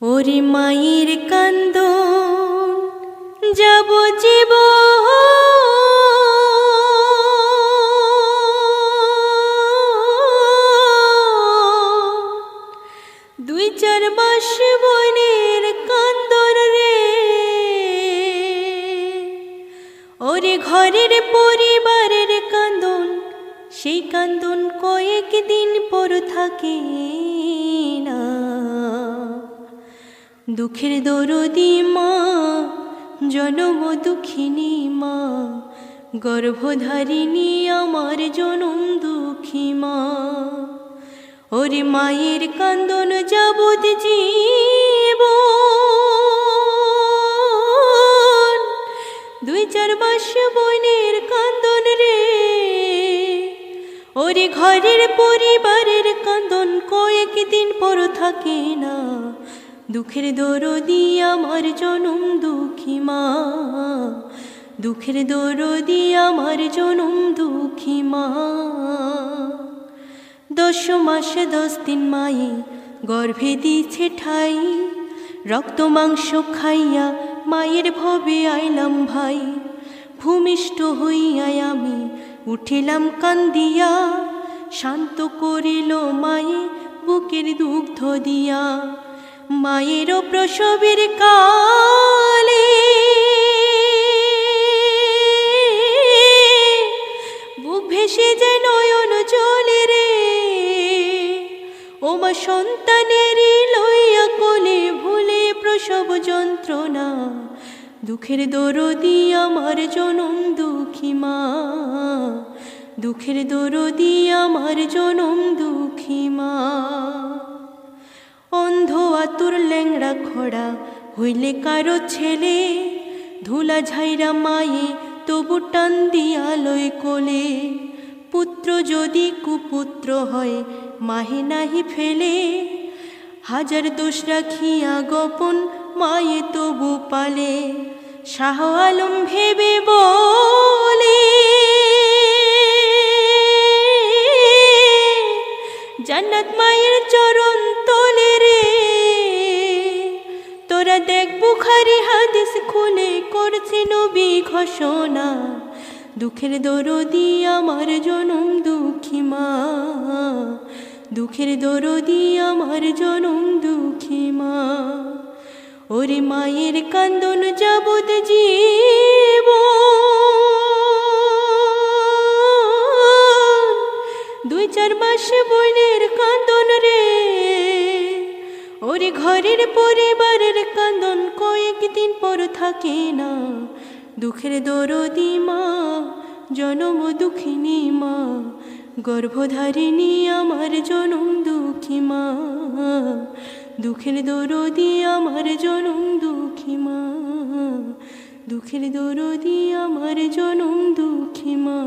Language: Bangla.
ওরে মায়ের কান্দ, যাব জীব দুই চার মাস বনের কান্দর রে। ওরে ঘরের পরিবারের কান্দন, সেই কান্দন কয়েক দিন পর থাকে। দুঃখের দরদি মা, জনম দুঃখিনী মা, গর্ভধারিণী আমার জনম দুঃখী মা। ওরে মায়ের কান্দন যাবত জীব, দুই চার মাস বোনের কান্দন রে। ওরে ঘরের পরিবারের কান্দন কয়েকদিন পর থাকে না দুঃখের দরদি আমার জনম দুঃখী মা। দুঃখের দরদি আমার জনম দুঃখী মা। দশ মাসে দশ দিন মায়ে গর্ভে দিছে ঠাই। রক্ত মাংস খাইয়া মায়ের ভবে আইলাম ভাই। ভূমিষ্ঠ হইয়াই আমি উঠিলাম কান্দিয়া। শান্ত করিল মায়ে বুকের দুগ্ধ দিয়া। মায়েরও প্রসবের কালে বুক ভেসে যে নয়ন চলে রে। ওমা সন্তানের লইয়া কোলে ভুলে প্রসব যন্ত্রণা, দুঃখের দরদি আমার জনম দুঃখী মা। দুঃখের দরদি আমার জনম দুঃখী মা। অন্ধ ল্যাংড়া খড়া, হইলে কারও ছেলে? ধুলা ঝাইরা মায়ে, তবু টান দিয়া লয় কোলে। পুত্র যদি কুপুত্র হয়, মাহে নাহি ফেলে। হাজার দোষ রাখিয়া গোপন মায়ে তবু পালে। শাহ আলম ভেবে বলে, জান্নাত মায়ের চরণ তলে। তোরা দেখ বুখারি হাদিস খুলে করছে নবী ঘোষণা। দুঃখের দরদি আমার জনম দুঃখী মা। দুঃখের দরদি আমার জনম দুঃখী মা। ওরে মায়ের কান্দন যাবত জীব। দুই চার মাস বইনের কান্দন রে ওরে ঘরের পরিবারের কান্দন কয়েকদিন পর থাকে না। দুঃখের দরদি মা, জনম দুঃখিনী মা, গর্ভধারিণী আমার জনম দুঃখী মা। দুঃখের দরদি আমার জনম দুঃখী মা। দুঃখের দরদি আমার জনম দুঃখী মা।